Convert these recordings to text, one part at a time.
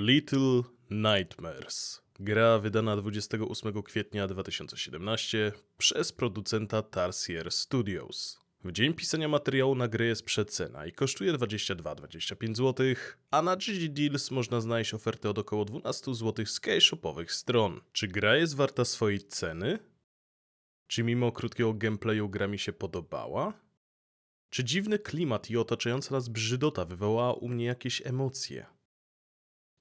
Little Nightmares. Gra wydana 28 kwietnia 2017 przez producenta Tarsier Studios. W dzień pisania materiału na grę jest przecena i kosztuje 22-25 zł, a na GG Deals można znaleźć ofertę od około 12 zł z shopowych stron. Czy gra jest warta swojej ceny? Czy mimo krótkiego gameplayu gra mi się podobała? Czy dziwny klimat i otaczająca nas brzydota wywołała u mnie jakieś emocje?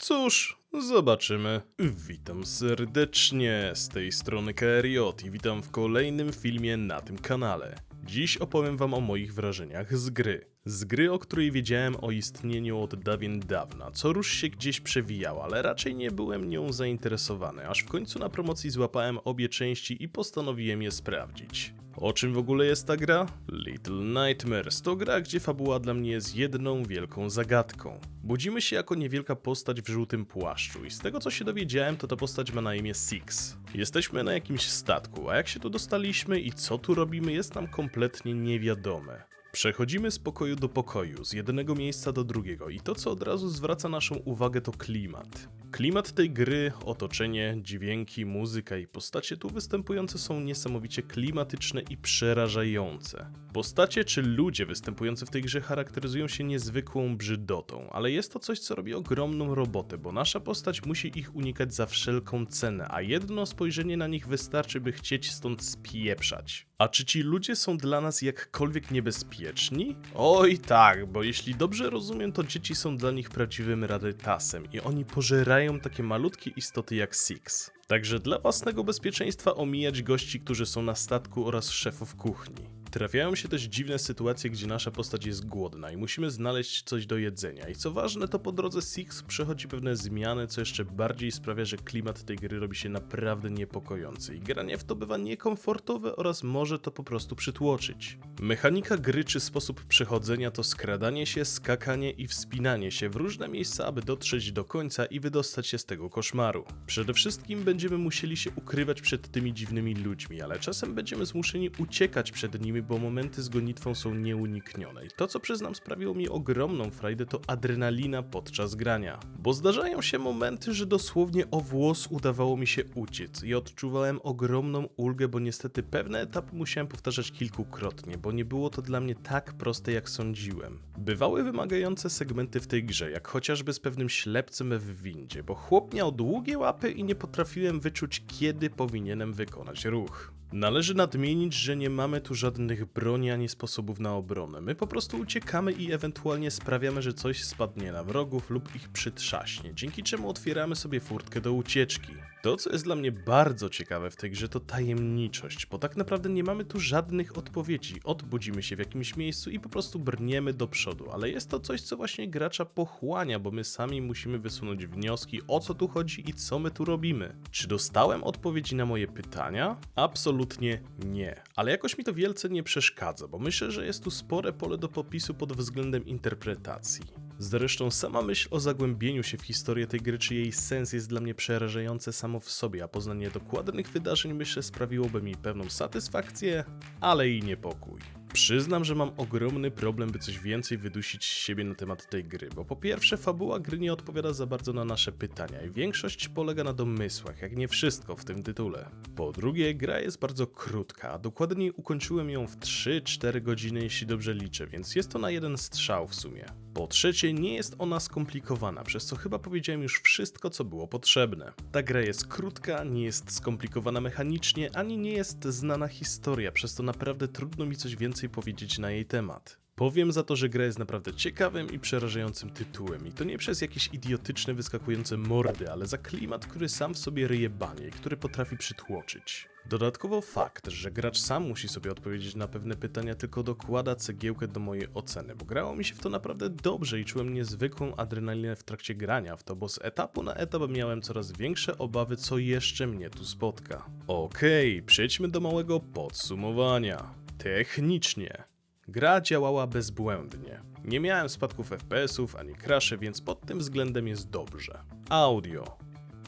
Cóż, zobaczymy. Witam serdecznie z tej strony KRJ i witam w kolejnym filmie na tym kanale. Dziś opowiem wam o moich wrażeniach z gry. Z gry, o której wiedziałem o istnieniu od dawien dawna, co rusz się gdzieś przewijała, ale raczej nie byłem nią zainteresowany, aż w końcu na promocji złapałem obie części i postanowiłem je sprawdzić. O czym w ogóle jest ta gra? Little Nightmares to gra, gdzie fabuła dla mnie jest jedną wielką zagadką. Budzimy się jako niewielka postać w żółtym płaszczu i z tego co się dowiedziałem, to ta postać ma na imię Six. Jesteśmy na jakimś statku, a jak się tu dostaliśmy i co tu robimy jest nam kompletnie niewiadome. Przechodzimy z pokoju do pokoju, z jednego miejsca do drugiego i to co od razu zwraca naszą uwagę to klimat. Klimat tej gry, otoczenie, dźwięki, muzyka i postacie tu występujące są niesamowicie klimatyczne i przerażające. Postacie czy ludzie występujący w tej grze charakteryzują się niezwykłą brzydotą, ale jest to coś co robi ogromną robotę, bo nasza postać musi ich unikać za wszelką cenę, a jedno spojrzenie na nich wystarczy by chcieć stąd spieprzać. A czy ci ludzie są dla nas jakkolwiek niebezpieczni? Oj tak, bo jeśli dobrze rozumiem, to dzieci są dla nich prawdziwym rarytasem i oni pożerają takie malutkie istoty jak Six. Także dla własnego bezpieczeństwa omijać gości, którzy są na statku oraz szefów kuchni. Trafiają się też dziwne sytuacje, gdzie nasza postać jest głodna i musimy znaleźć coś do jedzenia. I co ważne, to po drodze Six przechodzi pewne zmiany, co jeszcze bardziej sprawia, że klimat tej gry robi się naprawdę niepokojący. I granie w to bywa niekomfortowe oraz może to po prostu przytłoczyć. Mechanika gry czy sposób przechodzenia to skradanie się, skakanie i wspinanie się w różne miejsca, aby dotrzeć do końca i wydostać się z tego koszmaru. Przede wszystkim będziemy musieli się ukrywać przed tymi dziwnymi ludźmi, ale czasem będziemy zmuszeni uciekać przed nimi, bo momenty z gonitwą są nieuniknione. I to, co przyznam sprawiło mi ogromną frajdę, to adrenalina podczas grania. Bo zdarzają się momenty, że dosłownie o włos udawało mi się uciec i odczuwałem ogromną ulgę, bo niestety pewne etapy musiałem powtarzać kilkukrotnie, bo nie było to dla mnie tak proste, jak sądziłem. Bywały wymagające segmenty w tej grze, jak chociażby z pewnym ślepcem w windzie, bo chłop miał długie łapy i nie potrafiłem wyczuć, kiedy powinienem wykonać ruch. Należy nadmienić, że nie mamy tu żadnych broni ani sposobów na obronę. My po prostu uciekamy i ewentualnie sprawiamy, że coś spadnie na wrogów lub ich przytrzaśnie, dzięki czemu otwieramy sobie furtkę do ucieczki. To, co jest dla mnie bardzo ciekawe w tej grze, to tajemniczość, bo tak naprawdę nie mamy tu żadnych odpowiedzi. Odbudzimy się w jakimś miejscu i po prostu brniemy do przodu, ale jest to coś, co właśnie gracza pochłania, bo my sami musimy wysunąć wnioski, o co tu chodzi i co my tu robimy. Czy dostałem odpowiedzi na moje pytania? Absolutnie nie, ale jakoś mi to wielce nie przeszkadza, bo myślę, że jest tu spore pole do popisu pod względem interpretacji. Zresztą sama myśl o zagłębieniu się w historię tej gry, czy jej sens jest dla mnie przerażające samo w sobie, a poznanie dokładnych wydarzeń myślę sprawiłoby mi pewną satysfakcję, ale i niepokój. Przyznam, że mam ogromny problem, by coś więcej wydusić z siebie na temat tej gry, bo po pierwsze fabuła gry nie odpowiada za bardzo na nasze pytania i większość polega na domysłach, jak nie wszystko w tym tytule. Po drugie, gra jest bardzo krótka, a dokładniej ukończyłem ją w 3-4 godziny, jeśli dobrze liczę, więc jest to na jeden strzał w sumie. Po trzecie, nie jest ona skomplikowana, przez co chyba powiedziałem już wszystko, co było potrzebne. Ta gra jest krótka, nie jest skomplikowana mechanicznie, ani nie jest znana historia, przez to naprawdę trudno mi coś więcej powiedzieć na jej temat. Powiem za to, że gra jest naprawdę ciekawym i przerażającym tytułem i to nie przez jakieś idiotyczne wyskakujące mordy, ale za klimat, który sam w sobie ryje banie który potrafi przytłoczyć. Dodatkowo fakt, że gracz sam musi sobie odpowiedzieć na pewne pytania, tylko dokłada cegiełkę do mojej oceny, bo grało mi się w to naprawdę dobrze i czułem niezwykłą adrenalinę w trakcie grania w to, bo z etapu na etap miałem coraz większe obawy, co jeszcze mnie tu spotka. Okej, przejdźmy do małego podsumowania. Technicznie. Gra działała bezbłędnie. Nie miałem spadków FPS-ów ani crashy, więc pod tym względem jest dobrze. Audio.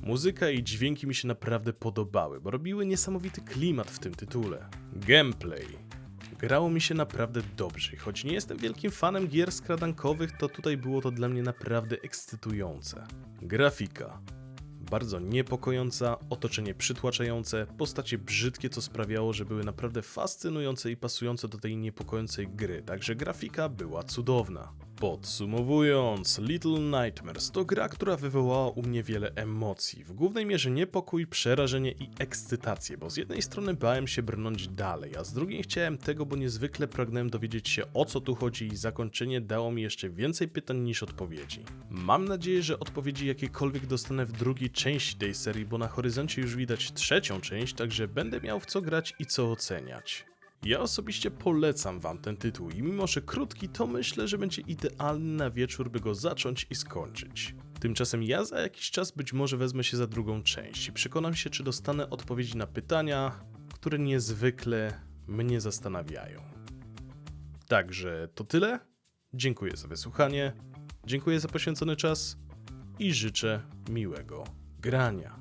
Muzyka i dźwięki mi się naprawdę podobały, bo robiły niesamowity klimat w tym tytule. Gameplay. Grało mi się naprawdę dobrze. Choć nie jestem wielkim fanem gier skradankowych, to tutaj było to dla mnie naprawdę ekscytujące. Grafika. Bardzo niepokojąca, otoczenie przytłaczające, postacie brzydkie, co sprawiało, że były naprawdę fascynujące i pasujące do tej niepokojącej gry, także grafika była cudowna. Podsumowując, Little Nightmares to gra, która wywołała u mnie wiele emocji. W głównej mierze niepokój, przerażenie i ekscytację, bo z jednej strony bałem się brnąć dalej, a z drugiej chciałem tego, bo niezwykle pragnąłem dowiedzieć się o co tu chodzi i zakończenie dało mi jeszcze więcej pytań niż odpowiedzi. Mam nadzieję, że odpowiedzi jakiekolwiek dostanę w drugiej części tej serii, bo na horyzoncie już widać trzecią część, także będę miał w co grać i co oceniać. Ja osobiście polecam wam ten tytuł i mimo, że krótki, to myślę, że będzie idealny na wieczór, by go zacząć i skończyć. Tymczasem ja za jakiś czas być może wezmę się za drugą część i przekonam się, czy dostanę odpowiedzi na pytania, które niezwykle mnie zastanawiają. Także to tyle. Dziękuję za wysłuchanie, dziękuję za poświęcony czas i życzę miłego grania.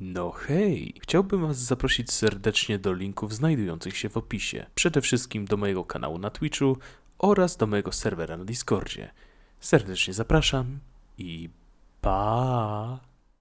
No hej, chciałbym Was zaprosić serdecznie do linków znajdujących się w opisie. Przede wszystkim do mojego kanału na Twitchu oraz do mojego serwera na Discordzie. Serdecznie zapraszam i pa!